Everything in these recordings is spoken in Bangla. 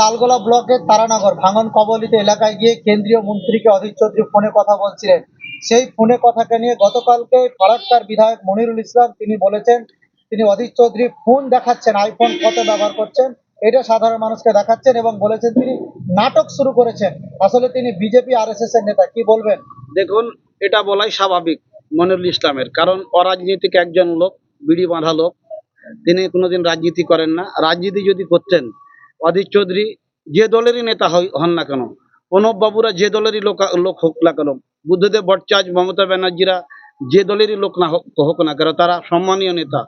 লালগোলা ব্লকের তারানগর ভাঙন কবলিত এলাকায় গিয়ে কেন্দ্রীয় মন্ত্রীকে অধীর চৌধুরী ফোনে কথা বলছিলেন। সেই ফোনে কথাকে নিয়ে গতকালকে ফরাক্কার বিধায়ক মনিরুল ইসলাম তিনি বলেছেন, তিনি অধীর চৌধুরী ফোন দেখাচ্ছেন, আইফোন কত ব্যবহার করছেন, এটা সাধারণ মানুষকে দেখাচ্ছেন এবং বলেছেন তিনি নাটক শুরু করেছেন। আসলে তিনি বিজেপি আর এর নেতা, কি বলবেন? দেখুন, এটা বলাই স্বাভাবিক মনিরুল ইসলামের, কারণ অরাজনীতিক একজন লোক, বিড়ি বাঁধা লোক। তিনি কোনোদিন রাজনীতি করেন না। রাজনীতি যদি করতেন অধীর চৌধুরী, যে দলেরই নেতা হন না কেন, প্রণব বাবুরা যে দলেরই লোক লোক হোক না কেন, বুদ্ধদেব ভট্টাচার্য, মমতা ব্যানার্জিরা যে দলেরই লোক না হোক হোক না কেন, তারা সম্মানীয় নেতা।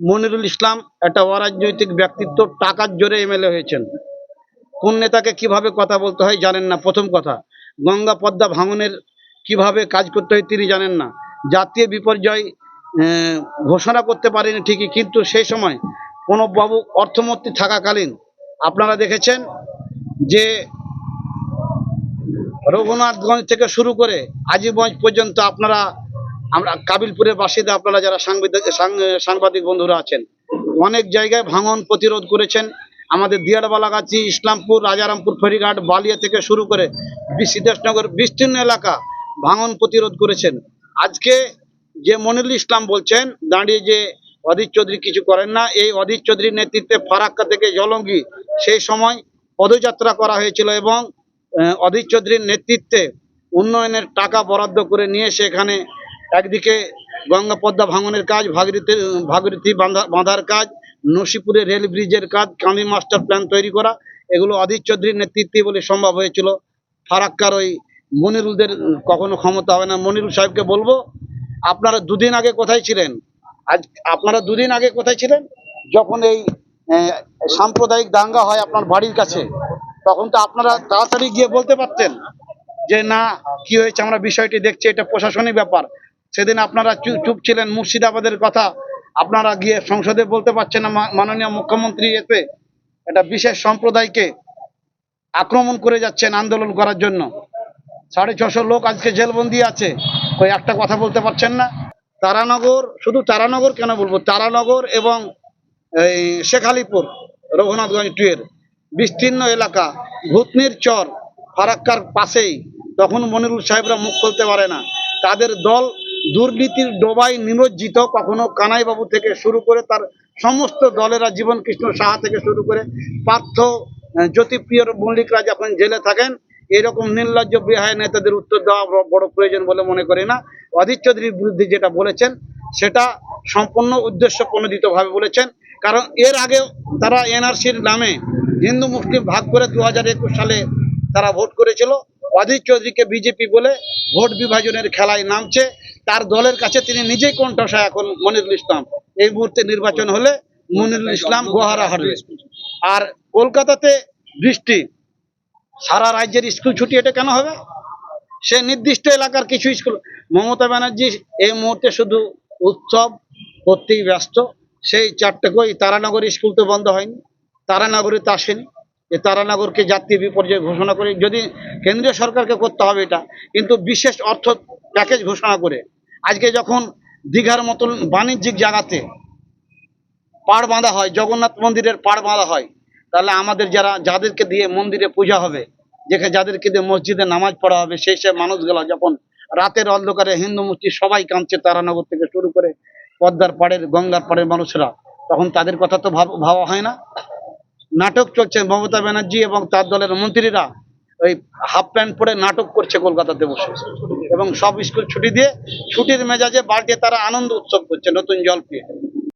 মনিরুল ইসলাম একটা অরাজনৈতিক ব্যক্তিত্ব, টাকার জোরে এমএলএ হয়েছেন। কোন নেতাকে কীভাবে কথা বলতে হয় জানেন না, প্রথম কথা। গঙ্গা পদ্মা ভাঙনের কীভাবে কাজ করতে হয় তিনি জানেন না। জাতীয় বিপর্যয় ঘোষণা করতে পারেনি ঠিকই, কিন্তু সেই সময় প্রণববাবু অর্থমন্ত্রী থাকাকালীন আপনারা দেখেছেন যে রঘুনাথগঞ্জ থেকে শুরু করে আজিগঞ্জ পর্যন্ত আপনারা, আমরা কাবিলপুরের বাসিন্দা আপনারা যারা সাংবাদিক সাংবাদিক বন্ধুরা আছেন, অনেক জায়গায় ভাঙন প্রতিরোধ করেছেন। আমাদের দিয়ারবালাগাছি ইসলামপুর, রাজারামপুর, ফেরিঘাট, বালিয়া থেকে শুরু করে সিদ্ধেশনগর বিস্তীর্ণ এলাকা ভাঙন প্রতিরোধ করেছেন। আজকে যে মনিরুল ইসলাম বলছেন, দাঁড়িয়ে যে অধীর চৌধুরী কিছু করেন না। এই অধীর চৌধুরীর নেতৃত্বে ফারাক্কা থেকে জলঙ্গি সেই সময় পদযাত্রা করা হয়েছিল এবং অধীর চৌধুরীর নেতৃত্বে উন্নয়নের টাকা বরাদ্দ করে নিয়ে সেখানে একদিকে গঙ্গা পদ্মা ভাঙনের কাজ, ভাগীরথী ভাগীরথী বাঁধা বাঁধার কাজ, নসিপুরে রেল ব্রিজের কাজ কামি মাস্টার প্ল্যান তৈরি করা, এগুলো অধীর চৌধুরীর নেতৃত্বে বলে সম্ভব হয়েছিল। ফারাক্কার ওই মনিরুলদের, কখনো ক্ষমতা হবে না। মনিরুল সাহেবকে বলব, আপনারা দুদিন আগে কোথায় ছিলেন? আজ আপনারা দুদিন আগে কোথায় ছিলেন? যখন এই সাম্প্রদায়িক দাঙ্গা হয় আপনার বাড়ির কাছে, তখন তো আপনারা তাড়াতাড়ি গিয়ে বলতে পারতেন যে, না, কি হয়েছে? আমরা বিষয়টি দেখছি, এটা প্রশাসনিক ব্যাপার। সেদিন আপনারা চুপ ছিলেন, মুর্শিদাবাদের কথা আপনারা গিয়ে সংসদে বলতে পারছেন না মাননীয় মুখ্যমন্ত্রী এতে একটা বিশেষ সম্প্রদায়কে আক্রমণ করে যাচ্ছেন আন্দোলন করার জন্য। সাড়ে ছশো লোক আজকে জেলবন্দি আছে ওই একটা কথা বলতে পারছেন না? তারানগর, শুধু তারানগর কেন বলব? তারানগর এবং এই শেখালিপুর রঘুনাথগঞ্জ টুয়ের বিস্তীর্ণ এলাকা ভূতনির চর, ফারাক্কার পাশেই, তখন মনিরুল সাহেবরা মুখ খুলতে পারে না। তাদের দল দুর্নীতির ডোবায় নিমজ্জিত, কখনো কানাইবাবু থেকে শুরু করে তার সমস্ত দলেরা, জীবন কৃষ্ণ সাহা থেকে শুরু করে পার্থ, জ্যোতিপ্রিয় মল্লিকরা যখন জেলে থাকেন এরকম নির্লজ্জ বিহায় নেতাদের উত্তর দেওয়া বড়- প্রয়োজন বলে মনে করি না। অধীর চৌধুরীর বিরুদ্ধে যেটা বলেছেন, সেটা সম্পূর্ণ উদ্দেশ্য প্রণোদিতভাবে বলেছেন। কারণ এর আগে তারা এনআরসির নামে হিন্দু মুসলিম ভাগ করে দু হাজার একুশ সালে তারা ভোট করেছিল। অধীর চৌধুরীকে বিজেপি বলে ভোট বিভাজনের খেলায় নামছে। তার দলের কাছে তিনি নিজেই কণ্ঠসা এখন মনিরুল ইসলাম। এই মুহূর্তে নির্বাচন হলে মনিরুল ইসলাম গোহারা হারবে আর কলকাতাতে বৃষ্টি। সারা রাজ্যের স্কুল ছুটি, এটা কেন হবে? সে নির্দিষ্ট এলাকার কিছু স্কুল, মমতা ব্যানার্জি এই মুহূর্তে শুধু উৎসব করতেই ব্যস্ত, সেই চারটে কই তারানগর স্কুল তো বন্ধ হয়নি, তারানগরে তো আসেনি যে তারানগরকে জাতীয় বিপর্যয় ঘোষণা করে, যদি কেন্দ্রীয় সরকারকে করতে হবে এটা, কিন্তু বিশেষ অর্থ প্যাকেজ ঘোষণা করে, আজকে যখন দীঘার মতন বাণিজ্যিক জায়গাতে পাড় বাঁধা হয়, জগন্নাথ মন্দিরের পাড় বাঁধা হয় তাহলে আমাদের যারা, যাদেরকে দিয়ে মন্দিরে পূজা হবে যেখানে যাদেরকে দিয়ে মসজিদে নামাজ পড়া হবে, সেই সব মানুষগুলা যখন রাতের অন্ধকারে হিন্দু মুসলিম সবাই কাঁদছে তারানগর থেকে শুরু করে পদ্মার পাড়ের, গঙ্গার পাড়ের মানুষরা, তখন তাদের কথা তো ভাব- হয় না। নাটক চলছে মমতা ব্যানার্জি এবং তার দলের মন্ত্রীরা ওই হাফ প্যান্ট পরে নাটক করছে কলকাতাতে বসে। এবং সব স্কুল ছুটি দিয়ে, ছুটির মেজাজে বাড়িতে তারা আনন্দ উৎসব করছে নতুন জল পেয়ে।